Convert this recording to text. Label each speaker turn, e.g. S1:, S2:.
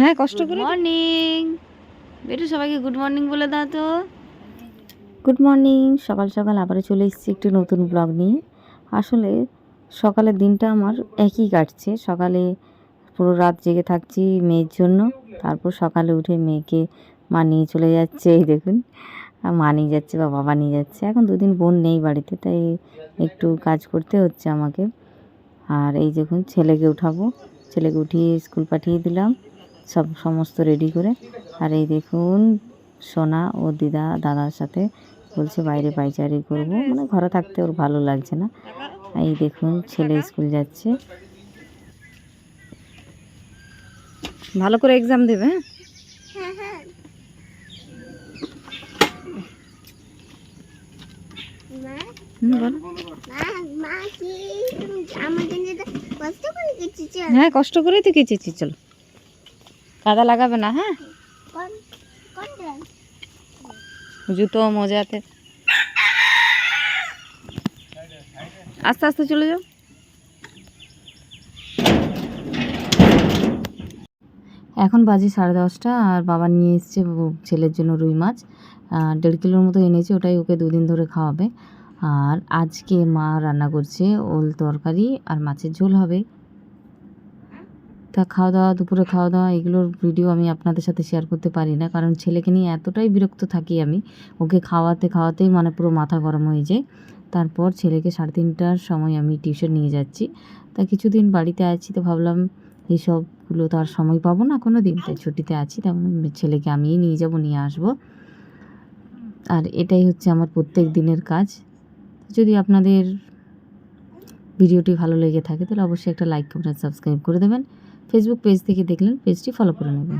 S1: হ্যাঁ কষ্ট করে
S2: মর্নিং বেটু সবাইকে গুড মর্নিং বলে দাও তো।
S1: গুড মর্নিং সকাল সকাল আবারও চলে এসেছি একটি নতুন ব্লগ নিয়ে। আসলে সকালের দিনটা আমার একই কাটছে। সকালে পুরো রাত জেগে থাকছি মেয়ের জন্য। তারপর সকালে উঠে মেয়েকে মা নিয়ে চলে যাচ্ছে এই দেখুন। মা নিয়ে যাচ্ছে বা বাবা নিয়ে যাচ্ছে। এখন দুদিন বোন নেই বাড়িতে তাই একটু কাজ করতে হচ্ছে আমাকে। আর এই দেখুন ছেলেকে উঠাবো। ছেলেকে উঠিয়ে স্কুল পাঠিয়ে দিলাম। সব সমস্ত রেডি করে। আর এই দেখুন সোনা ও দিদা দাদার সাথে বলছে বাইরে পাইচারি করব। মানে ঘরে থাকতে ওর ভালো লাগছে না। এই দেখুন ছেলে স্কুল যাচ্ছে।
S2: ভালো করে এক্সাম দেবে হ্যাঁ?
S3: হ্যাঁ হ্যাঁ। মা
S2: হুম, বলো।
S3: মা মা কি? তুমি কষ্ট করে
S2: হ্যাঁ কষ্ট করেই তো কেচেছি চলো। কাদা লাগাবে না হ্যাঁ? জুতো মোজাতে। আস্তে আস্তে চলে যাও।
S1: এখন বাজে সাড়ে দশটা আর বাবা নিয়ে এসছে ছেলের জন্য রুই মাছ। দেড় কিলোর মতো এনেছে ওটাই ওকে দুদিন ধরে খাওয়াবে। আর আজকে মা রান্না করছে ওল তরকারি আর মাছের ঝোল হবে। তা খাওয়া দাওয়া দুপুরে খাওয়া দাওয়া এগুলোর ভিডিও আমি আপনাদের সাথে শেয়ার করতে পারি না। কারণ ছেলেকে নিয়ে এতটাই বিরক্ত থাকি আমি। ওকে খাওয়াতে, খাওয়াতেই মানে পুরো মাথা গরম হয়ে যায়। তারপর ছেলেকে সাড়ে তিনটার সময় আমি টিউশন নিয়ে যাচ্ছি। তা কিছুদিন বাড়িতে আছি তো ভাবলাম এইসবগুলো তো আর সময় পাবো না কোনো দিন তাই ছুটিতে আছি তেমন ছেলেকে আমিই নিয়ে যাব, নিয়ে আসব। আর এটাই হচ্ছে আমার প্রত্যেক দিনের কাজ। যদি আপনাদের ভিডিওটি ভালো লেগে থাকে, তাহলে অবশ্যই একটা লাইক কমেন্ট সাবস্ক্রাইব করে দেবেন। ফেসবুক পেজ থেকে দেখলেন পেজটি ফলো করে নেবেন।